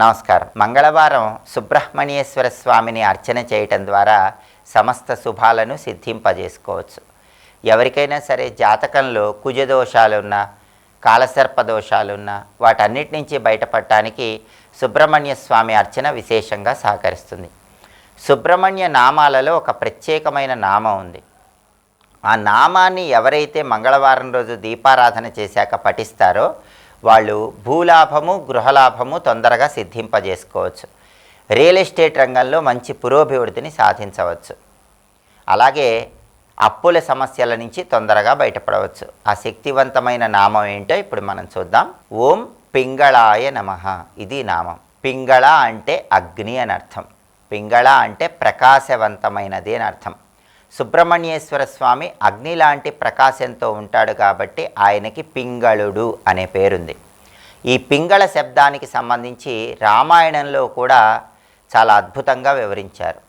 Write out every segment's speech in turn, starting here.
నమస్కారం. మంగళవారం సుబ్రహ్మణ్యేశ్వర స్వామిని అర్చన చేయటం ద్వారా సమస్త శుభాలను సిద్ధింపజేసుకోవచ్చు. ఎవరికైనా సరే జాతకంలో కుజదోషాలున్నా కాలసర్ప దోషాలున్నా వాటన్నిటి నుంచి బయటపడటానికి సుబ్రహ్మణ్య స్వామి అర్చన విశేషంగా సహకరిస్తుంది. సుబ్రహ్మణ్య నామాలలో ఒక ప్రత్యేకమైన నామం ఉంది. ఆ నామాన్ని ఎవరైతే మంగళవారం రోజు దీపారాధన చేశాక పఠిస్తారో వాళ్ళు భూలాభము గృహలాభము తొందరగా సిద్ధింపజేసుకోవచ్చు. రియల్ ఎస్టేట్ రంగంలో మంచి పురోభివృద్ధిని సాధించవచ్చు. అలాగే అప్పుల సమస్యల నుంచి తొందరగా బయటపడవచ్చు. ఆ శక్తివంతమైన నామం ఏంటో ఇప్పుడు మనం చూద్దాం. ఓం పింగళాయ నమ. ఇది నామం. పింగళ అంటే అగ్ని అని అర్థం. పింగళ అంటే ప్రకాశవంతమైనది అని అర్థం. సుబ్రహ్మణ్యేశ్వర స్వామి అగ్ని లాంటి ప్రకాశంతో ఉంటాడు కాబట్టి ఆయనకి పింగళుడు అనే పేరుంది. ఈ పింగళ శబ్దానికి సంబంధించి రామాయణంలో కూడా చాలా అద్భుతంగా వివరించారు.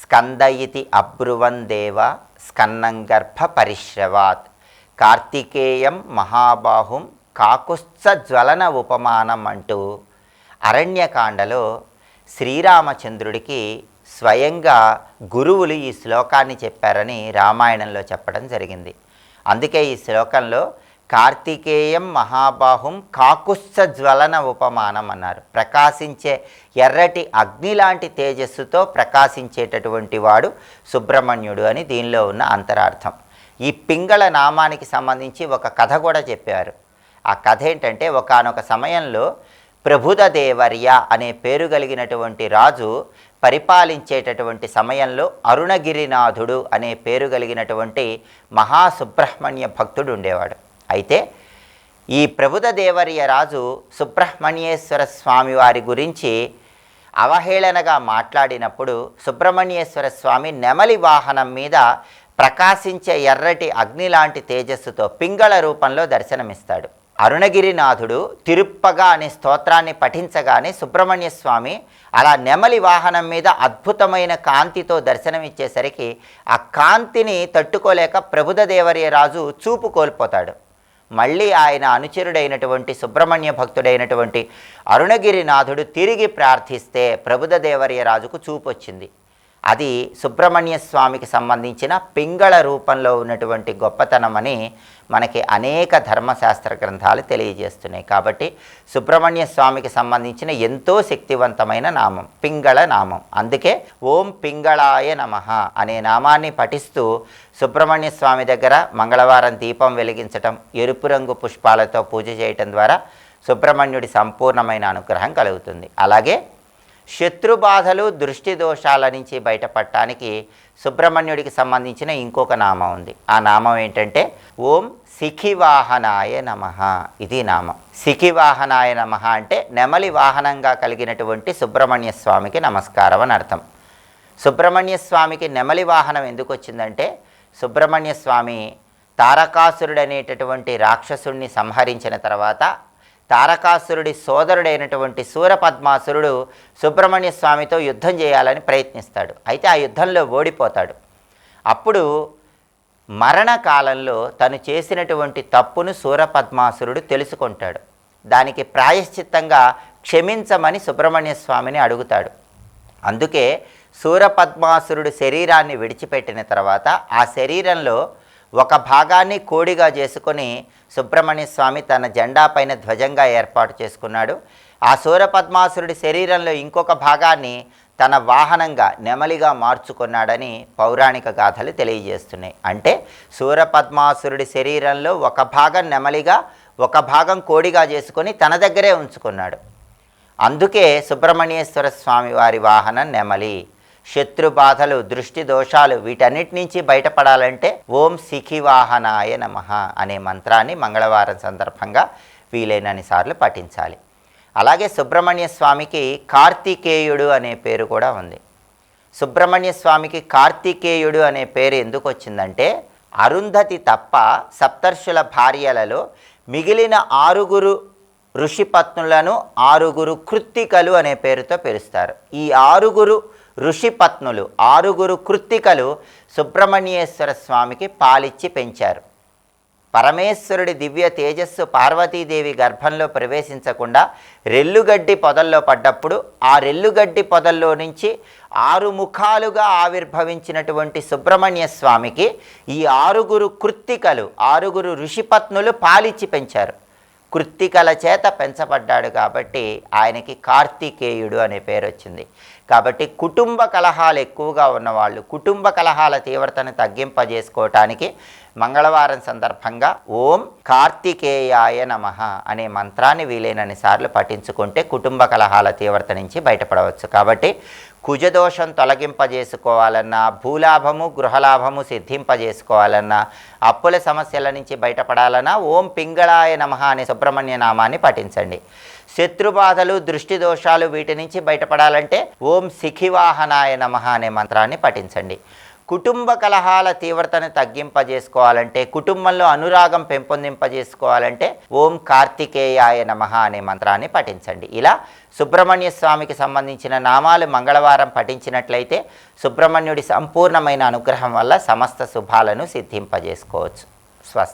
స్కంద ఇతి అబ్రువన్ దేవ స్కన్నం గర్భ పరిశ్రవాత్ కార్తికేయం మహాబాహుం కాకుత్స జ్వలన ఉపమానం అంటూ అరణ్యకాండలో శ్రీరామచంద్రుడికి స్వయంగా గురువులు ఈ శ్లోకాన్ని చెప్పారని రామాయణంలో చెప్పడం జరిగింది. అందుకే ఈ శ్లోకంలో కార్తికేయం మహాబాహుం కాకుస్స జ్వలన ఉపమానం అన్నారు. ప్రకాశించే ఎర్రటి అగ్ని లాంటి తేజస్సుతో ప్రకాశించేటటువంటి వాడు సుబ్రహ్మణ్యుడు అని దీనిలో ఉన్న అంతరార్థం. ఈ పింగళ నామానికి సంబంధించి ఒక కథ కూడా చెప్పారు. ఆ కథ ఏంటంటే ఒకానొక సమయంలో ప్రభుదేవర్య అనే పేరు కలిగినటువంటి రాజు పరిపాలించేటటువంటి సమయంలో అరుణగిరినాథుడు అనే పేరు కలిగినటువంటి మహాసుబ్రహ్మణ్య భక్తుడు ఉండేవాడు. అయితే ఈ ప్రభుద దేవర్య రాజు సుబ్రహ్మణ్యేశ్వర స్వామి వారి గురించి అవహేళనగా మాట్లాడినప్పుడు సుబ్రహ్మణ్యేశ్వర స్వామి నెమలి వాహనం మీద ప్రకాశించే ఎర్రటి అగ్ని లాంటి తేజస్సుతో పింగళ రూపంలో దర్శనమిస్తాడు. అరుణగిరినాథుడు తిరుప్పగా అనే స్తోత్రాన్ని పఠించగానే సుబ్రహ్మణ్య స్వామి అలా నెమలి వాహనం మీద అద్భుతమైన కాంతితో దర్శనమిచ్చేసరికి ఆ కాంతిని తట్టుకోలేక ప్రభుదదేవర్య రాజు చూపు కోల్పోతాడు. మళ్ళీ ఆయన అనుచరుడైనటువంటి సుబ్రహ్మణ్య భక్తుడైనటువంటి అరుణగిరినాథుడు తిరిగి ప్రార్థిస్తే ప్రభుదదేవర్య రాజుకు చూపు వచ్చింది అది సుబ్రహ్మణ్య స్వామికి సంబంధించిన పింగళ రూపంలో ఉన్నటువంటి గొప్పతనమని మనకి అనేక ధర్మశాస్త్ర గ్రంథాలు తెలియజేస్తున్నాయి. కాబట్టి సుబ్రహ్మణ్య స్వామికి సంబంధించిన ఎంతో శక్తివంతమైన నామం పింగళ నామం. అందుకే ఓం పింగళాయ నమ అనే నామాన్ని పఠిస్తూ సుబ్రహ్మణ్య స్వామి దగ్గర మంగళవారం దీపం వెలిగించటం ఎరుపు రంగు పుష్పాలతో పూజ చేయటం ద్వారా సుబ్రహ్మణ్యుడి సంపూర్ణమైన అనుగ్రహం కలుగుతుంది. అలాగే శత్రుబాధలు దృష్టి దోషాల నుంచి బయటపడటానికి సుబ్రహ్మణ్యుడికి సంబంధించిన ఇంకొక నామం ఉంది. ఆ నామం ఏంటంటే ఓం సిఖివాహనాయ నమ. ఇది నామం. సిఖివాహనాయ నమ అంటే నెమలి వాహనంగా కలిగినటువంటి సుబ్రహ్మణ్య స్వామికి నమస్కారం అని అర్థం. సుబ్రహ్మణ్య స్వామికి నెమలి వాహనం ఎందుకు వచ్చిందంటే సుబ్రహ్మణ్య స్వామి తారకాసురుడు అనేటటువంటి రాక్షసుడిని సంహరించిన తర్వాత తారకాసురుడి సోదరుడైనటువంటి సూరపద్మాసురుడు సుబ్రహ్మణ్య స్వామితో యుద్ధం చేయాలని ప్రయత్నిస్తాడు. అయితే ఆ యుద్ధంలో ఓడిపోతాడు. అప్పుడు మరణకాలంలో తను చేసినటువంటి తప్పును సూరపద్మాసురుడు తెలుసుకుంటాడు. దానికి ప్రాయశ్చిత్తంగా క్షమించమని సుబ్రహ్మణ్య స్వామిని అడుగుతాడు. అందుకే సూరపద్మాసురుడు శరీరాన్ని విడిచిపెట్టిన తర్వాత ఆ శరీరంలో ఒక భాగాన్ని కోడిగా చేసుకొని సుబ్రహ్మణ్య స్వామి తన జెండా పైన ధ్వజంగా ఏర్పాటు చేసుకున్నాడు. ఆ సూరపద్మాసురుడి శరీరంలో ఇంకొక భాగాన్ని తన వాహనంగా నెమలిగా మార్చుకున్నాడని పౌరాణిక గాథలు తెలియజేస్తున్నాయి. అంటే సూరపద్మాసురుడి శరీరంలో ఒక భాగం నెమలిగా ఒక భాగం కోడిగా చేసుకొని తన దగ్గరే ఉంచుకున్నాడు. అందుకే సుబ్రహ్మణ్యేశ్వర స్వామి వారి వాహనం నెమలి. శత్రు బాధలు దృష్టి దోషాలు వీటన్నిటి నుంచి బయటపడాలంటే ఓం సిఖివాహనాయ నమ అనే మంత్రాన్ని మంగళవారం సందర్భంగా వీలైనన్ని సార్లు పఠించాలి. అలాగే సుబ్రహ్మణ్య స్వామికి కార్తికేయుడు అనే పేరు కూడా ఉంది. సుబ్రహ్మణ్య స్వామికి కార్తికేయుడు అనే పేరు ఎందుకు వచ్చిందంటే అరుంధతి తప్ప సప్తర్షుల భార్యలలో మిగిలిన ఆరుగురు ఋషిపత్నులను ఆరుగురు కృత్తికలు అనే పేరుతో పిలుస్తారు. ఈ ఆరుగురు ఋషిపత్నులు ఆరుగురు కృత్తికలు సుబ్రహ్మణ్యేశ్వర స్వామికి పాలిచ్చి పెంచారు. పరమేశ్వరుడి దివ్య తేజస్సు పార్వతీదేవి గర్భంలో ప్రవేశించకుండా రెల్లుగడ్డి పొదల్లో పడ్డప్పుడు ఆ రెల్లుగడ్డి పొదల్లో నుంచి ఆరు ముఖాలుగా ఆవిర్భవించినటువంటి సుబ్రహ్మణ్య స్వామికి ఈ ఆరుగురు కృత్తికలు ఆరుగురు ఋషిపత్నులు పాలిచ్చి పెంచారు. కృత్తికల చేత పెంచబడ్డాడు కాబట్టి ఆయనకి కార్తికేయుడు అనే పేరు వచ్చింది. కాబట్టి కుటుంబ కలహాలు ఎక్కువగా ఉన్నవాళ్ళు కుటుంబ కలహాల తీవ్రతను తగ్గింపజేసుకోవటానికి మంగళవారం సందర్భంగా ఓం కార్తికేయాయ నమ అనే మంత్రాన్ని వీలైనన్ని సార్లు పఠించుకుంటే కుటుంబ కలహాల తీవ్రత నుంచి బయటపడవచ్చు. కాబట్టి కుజదోషం తొలగింపజేసుకోవాలన్నా భూలాభము గృహలాభము సిద్ధింపజేసుకోవాలన్నా అప్పుల సమస్యల నుంచి బయటపడాలన్నా ఓం పింగళాయ నమ అనే సుబ్రహ్మణ్య నామాన్ని పఠించండి. శత్రుబాధలు దృష్టి దోషాలు వీటి నుంచి బయటపడాలంటే ఓం శిఖివాహనాయ నమ అనే మంత్రాన్ని పఠించండి. కుటుంబ కలహాల తీవ్రతను తగ్గింపజేసుకోవాలంటే కుటుంబంలో అనురాగం పెంపొందింపజేసుకోవాలంటే ఓం కార్తికేయాయ నమ అనే మంత్రాన్ని పఠించండి. ఇలా సుబ్రహ్మణ్య స్వామికి సంబంధించిన నామాలు మంగళవారం పఠించినట్లయితే సుబ్రహ్మణ్యుడి సంపూర్ణమైన అనుగ్రహం వల్ల సమస్త శుభాలను సిద్ధింపజేసుకోవచ్చు. స్వస్తి.